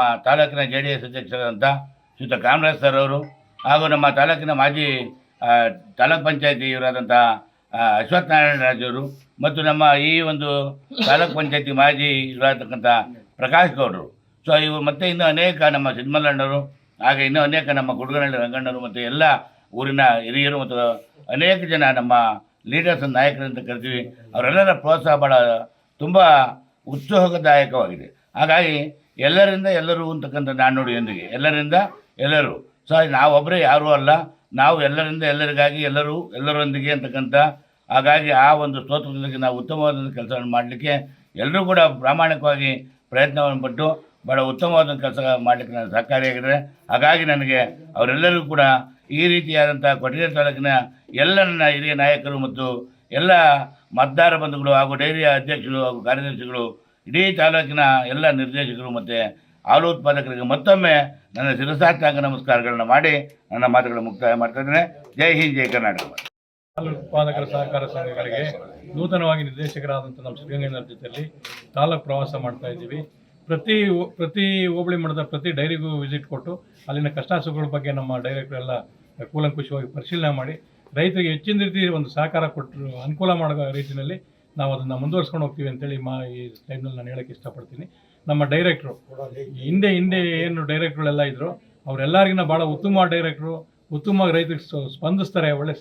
ತಾಲೂಕಿನ J D S ಅಧ್ಯಕ್ಷರಾದಂಥ ಶ್ರೀಯುತ ಕಾಮರಾಜ್ ಸರ್ ಅವರು ಹಾಗೂ ನಮ್ಮ ತಾಲೂಕಿನ ಮಾಜಿ ತಾಲೂಕ್ ಪಂಚಾಯತಿ ಇವರಾದಂಥ ಅಶ್ವತ್ಥ ನಾರಾಯಣ ರಾಜವರು ಮತ್ತು ನಮ್ಮ ಈ ಒಂದು ತಾಲೂಕ್ ಪಂಚಾಯತಿ ಮಾಜಿ ಇವರಾಗಿರ್ತಕ್ಕಂಥ ಪ್ರಕಾಶ್ ಗೌಡರು. ಸೊ ಇವರು ಮತ್ತೆ ಇನ್ನೂ ಅನೇಕ ನಮ್ಮ ಸಿದ್ಮಲ್ಲಣ್ಣರು ಹಾಗೆ ಇನ್ನೂ ಅನೇಕ ನಮ್ಮ ಗುಡ್ಗನಹಳ್ಳಿ ರಂಗಣ್ಣರು ಮತ್ತು ಎಲ್ಲ ಊರಿನ ಹಿರಿಯರು ಮತ್ತು ಅನೇಕ ಜನ ನಮ್ಮ ಲೀಡರ್ಸ್ ನಾಯಕರು ಅಂತ ಕರಿತೀವಿ. ಅವರೆಲ್ಲರ ಪ್ರೋತ್ಸಾಹ ಭಾಳ ತುಂಬ ಉತ್ಸಾಹದಾಯಕವಾಗಿದೆ. ಹಾಗಾಗಿ ಎಲ್ಲರಿಂದ ಎಲ್ಲರೂ ಅಂತಕ್ಕಂಥ ನಾಣ್ಣುಡಿಯೊಂದಿಗೆ. ಎಲ್ಲರಿಂದ ಎಲ್ಲರೂ. ಸೊ ನಾವೊಬ್ಬರೇ ಯಾರೂ ಅಲ್ಲ. ನಾವು ಎಲ್ಲರಿಂದ ಎಲ್ಲರಿಗಾಗಿ ಎಲ್ಲರೂ ಎಲ್ಲರೊಂದಿಗೆ ಅಂತಕ್ಕಂಥ, ಹಾಗಾಗಿ ಆ ಒಂದು ಸ್ತೋತ್ರದೊಂದಿಗೆ ನಾವು ಉತ್ತಮವಾದ ಕೆಲಸವನ್ನು ಮಾಡಲಿಕ್ಕೆ ಎಲ್ಲರೂ ಕೂಡ ಪ್ರಾಮಾಣಿಕವಾಗಿ ಪ್ರಯತ್ನವನ್ನು ಪಟ್ಟು ಭಾಳ ಉತ್ತಮವಾದ ಕೆಲಸ ಮಾಡಲಿಕ್ಕೆ ನಾನು ಸಹಕಾರಿಯಾಗಿದೆ ಹಾಗಾಗಿ ನನಗೆ ಅವರೆಲ್ಲರಿಗೂ ಕೂಡ ಈ ರೀತಿಯಾದಂಥ ಕೊಟ್ಟಿಗೆ ತಾಲೂಕಿನ ಎಲ್ಲ ನನ್ನ ಹಿರಿಯ ನಾಯಕರು ಮತ್ತು ಎಲ್ಲ ಮತದಾರ ಬಂಧುಗಳು ಹಾಗೂ ಡೈರಿಯ ಅಧ್ಯಕ್ಷರು ಹಾಗೂ ಕಾರ್ಯದರ್ಶಿಗಳು ಇಡೀ ತಾಲೂಕಿನ ಎಲ್ಲ ನಿರ್ದೇಶಕರು ಮತ್ತು ಹಾಲು ಉತ್ಪಾದಕರಿಗೆ ಮತ್ತೊಮ್ಮೆ ನನ್ನ ಶಿರಸಾಷ್ಟಾಂಗ ನಮಸ್ಕಾರಗಳನ್ನು ಮಾಡಿ ನನ್ನ ಮಾತುಗಳನ್ನು ಮುಕ್ತಾಯ ಮಾಡ್ತಾ ಇದ್ದೇನೆ. ಜೈ ಹಿಂದ್, ಜೈ ಕರ್ನಾಟಕ. ಹಾಲು ಉತ್ಪಾದಕರ ಸಹಕಾರ ಸಂಘಗಳಿಗೆ ನೂತನವಾಗಿ ನಿರ್ದೇಶಕರಾದಂಥ ನಮ್ಮ ಸಿದ್ಧಗಂಗಣ್ಣರ ಜೊತೆಯಲ್ಲಿ ತಾಲೂಕು ಪ್ರವಾಸ ಮಾಡ್ತಾ ಇದ್ದೀವಿ. ಪ್ರತಿ ಪ್ರತಿ ಹೋಬಳಿ ಮಠದ ಪ್ರತಿ ಡೈರಿಗೂ ವಿಸಿಟ್ ಕೊಟ್ಟು ಅಲ್ಲಿನ ಕಷ್ಟ ಸುಖಗಳ ಬಗ್ಗೆ ನಮ್ಮ ಡೈರೆಕ್ಟರ್ ಎಲ್ಲ ಕೂಲಂಕುಷವಾಗಿ ಪರಿಶೀಲನೆ ಮಾಡಿ ರೈತರಿಗೆ ಹೆಚ್ಚಿನ ರೀತಿ ಒಂದು ಸಹಕಾರ ಕೊಟ್ಟರು, ಅನುಕೂಲ ಮಾಡೋ ರೀತಿಯಲ್ಲಿ ನಾವು ಅದನ್ನು ಮುಂದುವರ್ಸ್ಕೊಂಡು ಹೋಗ್ತೀವಿ ಅಂತೇಳಿ ಮಾ ಈ ಟೈಮ್ನಲ್ಲಿ ನಾನು ಹೇಳಕ್ಕೆ ಇಷ್ಟಪಡ್ತೀನಿ. ನಮ್ಮ ಡೈರೆಕ್ಟ್ರು ಹಿಂದೆ ಹಿಂದೆ ಏನು ಡೈರೆಕ್ಟ್ರುಗಳೆಲ್ಲ ಇದ್ದರು ಅವರೆಲ್ಲರಿಗಿನ ಭಾಳ ಉತ್ತಮ ಡೈರೆಕ್ಟ್ರು ಉತ್ತಮವಾಗಿ ರೈತರಿಗೆ ಸ್ಪ- ಸ್ಪಂದಿಸ್ತಾರೆ, ಒಳ್ಳೆ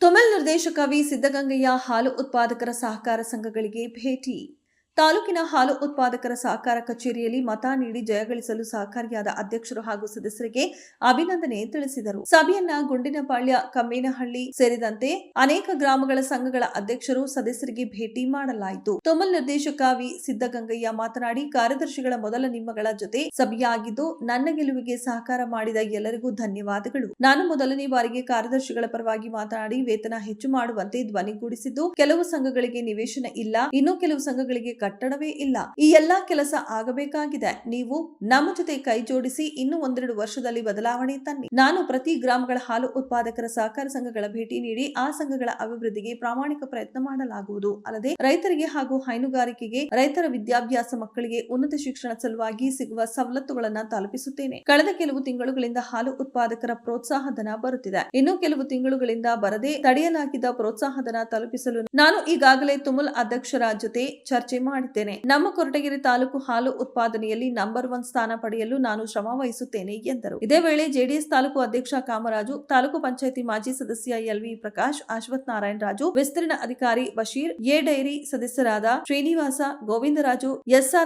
ತುಮಲ್ ನಿರ್ದೇಶಕ ವಿ ಸಿದ್ದಗಂಗಯ್ಯ ಹಾಲು ಉತ್ಪಾದಕರ ಸಹಕಾರ ಸಂಘಗಳಿಗೆ ಭೇಟಿ. ತಾಲೂಕಿನ ಹಾಲು ಉತ್ಪಾದಕರ ಸಹಕಾರ ಕಚೇರಿಯಲ್ಲಿ ಮತ ನೀಡಿ ಜಯಗಳಿಸಲು ಸಹಕಾರಿಯಾದ ಅಧ್ಯಕ್ಷರು ಹಾಗೂ ಸದಸ್ಯರಿಗೆ ಅಭಿನಂದನೆ ತಿಳಿಸಿದರು. ಸಭೆಯನ್ನ ಗುಂಡಿನಪಾಳ್ಯ ಕಮ್ಮೇನಹಳ್ಳಿ ಸೇರಿದಂತೆ ಅನೇಕ ಗ್ರಾಮಗಳ ಸಂಘಗಳ ಅಧ್ಯಕ್ಷರು ಸದಸ್ಯರಿಗೆ ಭೇಟಿ ಮಾಡಲಾಯಿತು. ತುಮಲ್ ನಿರ್ದೇಶಕ ವಿ. ಸಿದ್ದಗಂಗಯ್ಯ ಮಾತನಾಡಿ, ಕಾರ್ಯದರ್ಶಿಗಳ ಮೊದಲ ನಿಮ್ಮಗಳ ಜೊತೆ ಸಭೆಯಾಗಿದ್ದು, ನನ್ನ ಗೆಲುವಿಗೆ ಸಹಕಾರ ಮಾಡಿದ ಎಲ್ಲರಿಗೂ ಧನ್ಯವಾದಗಳು. ನಾನು ಮೊದಲನೇ ಬಾರಿಗೆ ಕಾರ್ಯದರ್ಶಿಗಳ ಪರವಾಗಿ ಮಾತನಾಡಿ, ವೇತನ ಹೆಚ್ಚು ಮಾಡುವಂತೆ ಧ್ವನಿಗೂಡಿಸಿದ್ದು, ಕೆಲವು ಸಂಘಗಳಿಗೆ ನಿವೇಶನ ಇಲ್ಲ. ಇನ್ನು ಕೆಲವು ಸಂಘಗಳಿಗೆ ಕಟ್ಟಡವೇ ಇಲ್ಲ. ಈ ಎಲ್ಲಾ ಕೆಲಸ ಆಗಬೇಕಾಗಿದೆ. ನೀವು ನಮ್ಮ ಜೊತೆ ಕೈ ಜೋಡಿಸಿ ಇನ್ನು ಒಂದೆರಡು ವರ್ಷದಲ್ಲಿ ಬದಲಾವಣೆ ತನ್ನಿ. ನಾನು ಪ್ರತಿ ಗ್ರಾಮಗಳ ಹಾಲು ಉತ್ಪಾದಕರ ಸಹಕಾರ ಸಂಘಗಳ ಭೇಟಿ ನೀಡಿ ಆ ಸಂಘಗಳ ಅಭಿವೃದ್ಧಿಗೆ ಪ್ರಾಮಾಣಿಕ ಪ್ರಯತ್ನ ಮಾಡಲಾಗುವುದು. ಅಲ್ಲದೆ ರೈತರಿಗೆ ಹಾಗೂ ಹೈನುಗಾರಿಕೆಗೆ, ರೈತರ ವಿದ್ಯಾಭ್ಯಾಸ ಮಕ್ಕಳಿಗೆ ಉನ್ನತ ಶಿಕ್ಷಣ ಸಲುವಾಗಿ ಸಿಗುವ ಸವಲತ್ತುಗಳನ್ನು ತಲುಪಿಸುತ್ತೇನೆ. ಕಳೆದ ಕೆಲವು ತಿಂಗಳುಗಳಿಂದ ಹಾಲು ಉತ್ಪಾದಕರ ಪ್ರೋತ್ಸಾಹ ಧನ ಬರುತ್ತಿದೆ. ಇನ್ನು ಕೆಲವು ತಿಂಗಳುಗಳಿಂದ ಬರದೆ ತಡೆಯಲಾಗಿದ್ದ ಪ್ರೋತ್ಸಾಹ ಧನ ತಲುಪಿಸಲು ನಾನು ಈಗಾಗಲೇ ತುಮುಲ್ ಅಧ್ಯಕ್ಷರ ಜೊತೆ ಚರ್ಚೆ ಮಾಡಿದ್ದೇನೆ ನಮ್ಮ ಕೊರಟಗೆರೆ ತಾಲೂಕು ಹಾಲು ಉತ್ಪಾದನೆಯಲ್ಲಿ ನಂಬರ್ ಒನ್ ಸ್ಥಾನ ಪಡೆಯಲು ನಾನು ಶ್ರಮ ವಹಿಸುತ್ತೇನೆ, ಎಂದರು. ಇದೇ ವೇಳೆ ಜೆಡಿಎಸ್ ತಾಲೂಕು ಅಧ್ಯಕ್ಷ ಕಾಮರಾಜು, ತಾಲೂಕು ಪಂಚಾಯತಿ ಮಾಜಿ ಸದಸ್ಯ ಎಲ್ವಿ ಪ್ರಕಾಶ್, ಅಶ್ವಥ್ ನಾರಾಯಣ ರಾಜು ವಿಸ್ತೀರ್ಣ ಅಧಿಕಾರಿ ಬಶೀರ್, ಎ ಡೈರಿ ಸದಸ್ಯರಾದ ಶ್ರೀನಿವಾಸ ಗೋವಿಂದರಾಜು, ಎಸ್ಆರ್